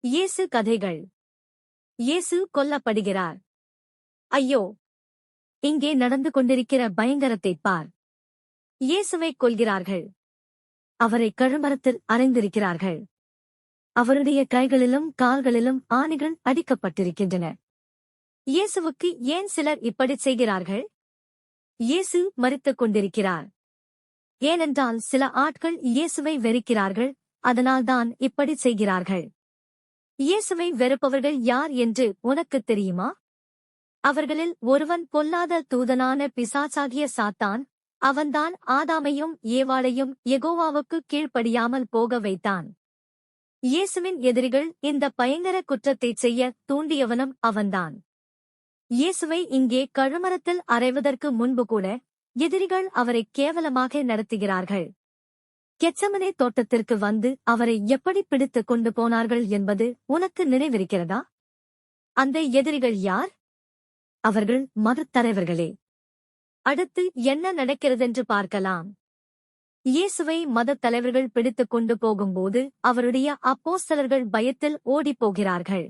இயேசு கதைகள். இயேசு கொல்லப்படுகிறார். ஐயோ! இங்கே நடந்து கொண்டிருக்கிற பயங்கரத்தைப் பார். இயேசுவை கொல்கிறார்கள். அவரை கழுமரத்தில் அறைந்திருக்கிறார்கள். அவருடைய கைகளிலும் கால்களிலும் ஆணிகள் அடிக்கப்பட்டிருக்கின்றன. இயேசுவுக்கு ஏன் சிலர் இப்படி செய்கிறார்கள்? இயேசு மறித்துக் கொண்டிருக்கிறார். ஏனென்றால் சில ஆட்கள் இயேசுவை வெறுக்கிறார்கள் அதனால்தான் இப்படி செய்கிறார்கள். இயேசுவை வெறுப்பவர்கள் யார் என்று உனக்குத் தெரியுமா? அவர்களில் ஒருவன் பொல்லாத தூதனான பிசாசாகிய சாத்தான் அவன்தான் ஆதாமையும் ஏவாளையும் எகோவாவுக்கு கீழ்ப்படியாமல் போக வைத்தான். இயேசுவின் எதிரிகள் இந்த பயங்கர குற்றத்தைச் செய்ய தூண்டியவனும் அவன்தான். இயேசுவை இங்கே கழுமரத்தில் அறைவதற்கு முன்பு கூட எதிரிகள் அவரை கேவலமாக நடத்துகிறார்கள். கெச்சமனே தோட்டத்திற்கு வந்து அவரை எப்படி பிடித்துக் கொண்டு போனார்கள் என்பது உனக்கு நினைவிருக்கிறதா? அந்த எதிரிகள் யார்? அவர்கள் மதத் தலைவர்களே அடுத்து என்ன நடக்கிறதென்று பார்க்கலாம். இயேசுவை மதத் தலைவர்கள் பிடித்துக் கொண்டு போகும்போது அவருடைய அப்போஸ்தலர்கள் பயத்தில் ஓடிப் போகிறார்கள்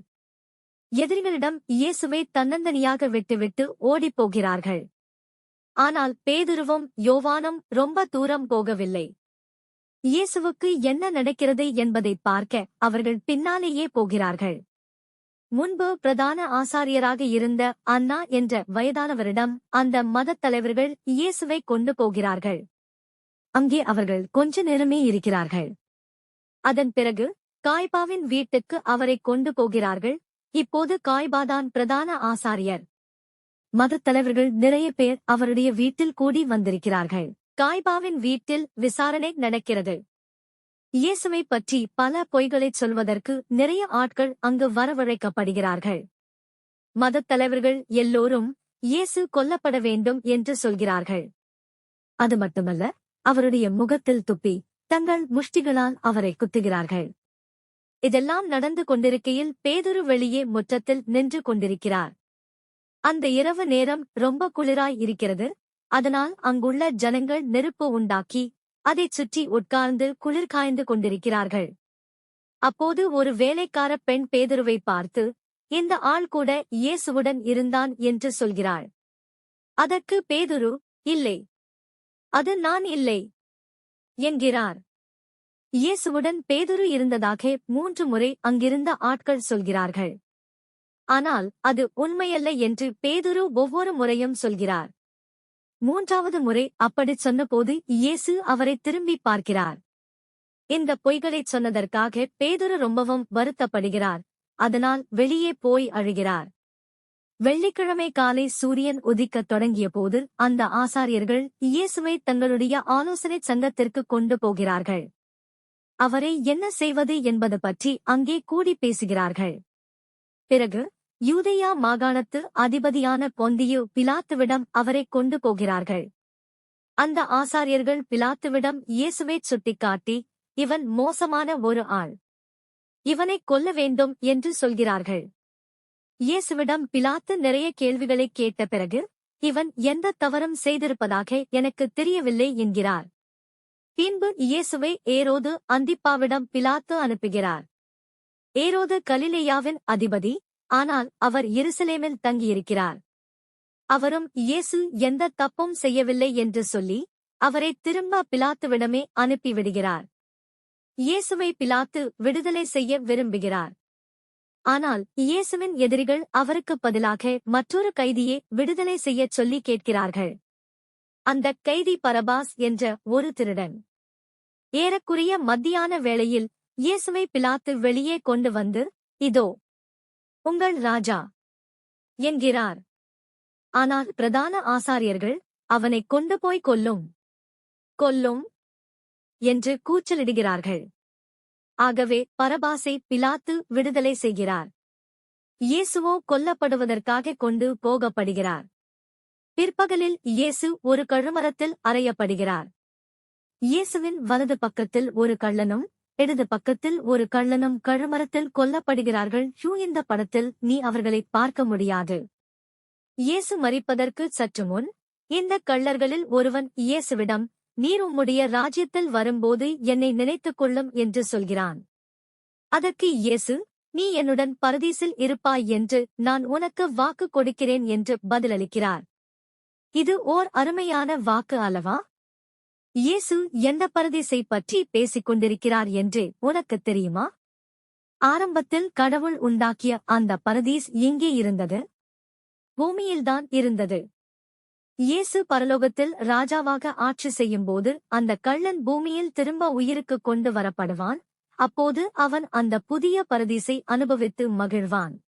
எதிரிகளிடம் இயேசுவை தன்னந்தனியாக விட்டுவிட்டு ஓடிப் போகிறார்கள் ஆனால் பேதுருவும் யோவானும் ரொம்ப தூரம் போகவில்லை. இயேசுவுக்கு என்ன நடக்கிறது என்பதை பார்க்க அவர்கள் பின்னாலேயே போகிறார்கள். முன்பு பிரதான ஆசாரியராக இருந்த அண்ணா என்ற வயதானவரிடம் அந்த மதத் தலைவர்கள் இயேசுவை கொண்டு போகிறார்கள். அங்கே அவர்கள் கொஞ்ச நேரமே இருக்கிறார்கள். அதன் பிறகு காய்பாவின் வீட்டுக்கு அவரை கொண்டு போகிறார்கள். இப்போது காய்பாதான் பிரதான ஆசாரியர். மதத் தலைவர்கள் நிறைய பேர் அவருடைய வீட்டில் கூடி வந்திருக்கிறார்கள். காய்பாவின் வீட்டில் விசாரணை நடக்கிறது. இயேசுவை பற்றி பல பொய்களைச் சொல்வதற்கு நிறைய ஆட்கள் அங்கு வரவழைக்கப்படுகிறார்கள். மதத் தலைவர்கள் எல்லோரும் இயேசு கொல்லப்பட வேண்டும் என்று சொல்கிறார்கள். அது மட்டுமல்ல அவருடைய முகத்தில் துப்பி தங்கள் முஷ்டிகளால் அவரை குத்துகிறார்கள். இதெல்லாம் நடந்து கொண்டிருக்கையில் பேதுரு வெளியே முற்றத்தில் நின்று கொண்டிருக்கிறார். அந்த இரவு நேரம் ரொம்ப குளிராய் இருக்கிறது. அதனால் அங்குள்ள ஜனங்கள் நெருப்பு உண்டாக்கி அதைச் சுற்றி உட்கார்ந்து குளிர் காய்ந்து கொண்டிருக்கிறார்கள். அப்போது ஒரு வேலைக்கார பெண் பேதுருவை பார்த்து இந்த ஆள் கூட இயேசுவுடன் இருந்தான் என்று சொல்கிறாள். அதற்கு பேதுரு இல்லை. அது நான் இல்லை என்கிறார். இயேசுவுடன் பேதுரு இருந்ததாக மூன்று முறை அங்கிருந்த ஆட்கள் சொல்கிறார்கள். ஆனால் அது உண்மையல்ல என்று பேதுரு ஒவ்வொரு முறையும் சொல்கிறார். மூன்றாவது முறை அப்படிச் சொன்னபோது இயேசு அவரை திரும்பி பார்க்கிறார். இந்த பொய்களைச் சொன்னதற்காக பேதுரு ரொம்பவும் வருத்தப்படுகிறார். அதனால் வெளியே போய் அழுகிறார். வெள்ளிக்கிழமை காலை சூரியன் உதிக்கத் தொடங்கிய போது அந்த ஆசாரியர்கள் இயேசுவை தங்களுடைய ஆலோசனை சங்கத்திற்கு கொண்டு போகிறார்கள். அவரை என்ன செய்வது என்பது பற்றி அங்கே கூடி பேசுகிறார்கள். பிறகு யூதேயா மாகாணத்து அதிபதியான பொந்தியு பிலாத்துவிடம் அவரை கொண்டு போகிறார்கள். அந்த ஆசாரியர்கள் பிலாத்துவிடம் இயேசுவை சுட்டிக்காட்டி இவன் மோசமான ஒரு ஆள். இவனை கொல்ல வேண்டும் என்று சொல்கிறார்கள். இயேசுவிடம் பிலாத்து நிறைய கேள்விகளை கேட்ட பிறகு இவன் எந்த தவறும் செய்திருப்பதாக எனக்கு தெரியவில்லை என்கிறார். பின்பு இயேசுவை ஏரோது அந்திப்பாவிடம் பிலாத்து அனுப்புகிறார். ஏரோது கலிலேயாவின் அதிபதி ஆனால் அவர் எருசலேமில் தங்கியிருக்கிறார். அவரும் இயேசு எந்த தப்பும் செய்யவில்லை என்று சொல்லி அவரை திரும்ப பிலாத்துவிடமே அனுப்பிவிடுகிறார். இயேசுவை பிலாத்து விடுதலை செய்ய விரும்புகிறார். ஆனால் இயேசுவின் எதிரிகள் அவருக்கு பதிலாக மற்றொரு கைதியை விடுதலை செய்யச் சொல்லி கேட்கிறார்கள். அந்த கைதி பரபாஸ் என்ற ஒரு திருடன். ஏறக்குறைய மத்தியான வேளையில் இயேசுவை பிலாத்து வெளியே கொண்டு வந்து இதோ உங்கள் ராஜா என்கிறார். ஆனால் பிரதான ஆசாரியர்கள் அவனை கொண்டு போய் கொல்லும். கொல்லும் என்று கூச்சலிடுகிறார்கள். ஆகவே பரபாசை பிலாத்து விடுதலை செய்கிறார். இயேசுவோ கொல்லப்படுவதற்காக கொண்டு போகப்படுகிறார். பிற்பகலில் இயேசு ஒரு கழுமரத்தில் அறையப்படுகிறார். இயேசுவின் வலது பக்கத்தில் ஒரு கள்ளனும் இடது பக்கத்தில் ஒரு கள்ளனும் கழுமரத்தில் கொல்லப்படுகிறார்கள். ஹியூ இந்த படத்தில் நீ அவர்களை பார்க்க முடியாது. இயேசு மறிப்பதற்கு சற்று முன் இந்த கள்ளர்களில் ஒருவன் இயேசுவிடம் நீர் உம்முடைய ராஜ்யத்தில் வரும்போது என்னை நினைத்துக் கொள்ளும் என்று சொல்கிறான். அதற்கு இயேசு நீ என்னுடன் பரதீசில் இருப்பாய் என்று நான் உனக்கு வாக்கு கொடுக்கிறேன் என்று பதிலளிக்கிறார். இது ஓர் அருமையான வாக்கு அல்லவா? இயேசு எந்த பரதேசை பற்றி பேசிக் கொண்டிருக்கிறார் என்று உனக்குத் தெரியுமா? ஆரம்பத்தில் கடவுள் உண்டாக்கிய அந்த பரதீஸ் எங்கே இருந்தது? பூமியில்தான் இருந்தது. இயேசு பரலோகத்தில் ராஜாவாக ஆட்சி செய்யும்போது அந்த கள்ளன் பூமியில் திரும்ப உயிருக்கு கொண்டு வரப்படுவான் அப்போது அவன் அந்த புதிய பரதீசை அனுபவித்து மகிழ்வான்.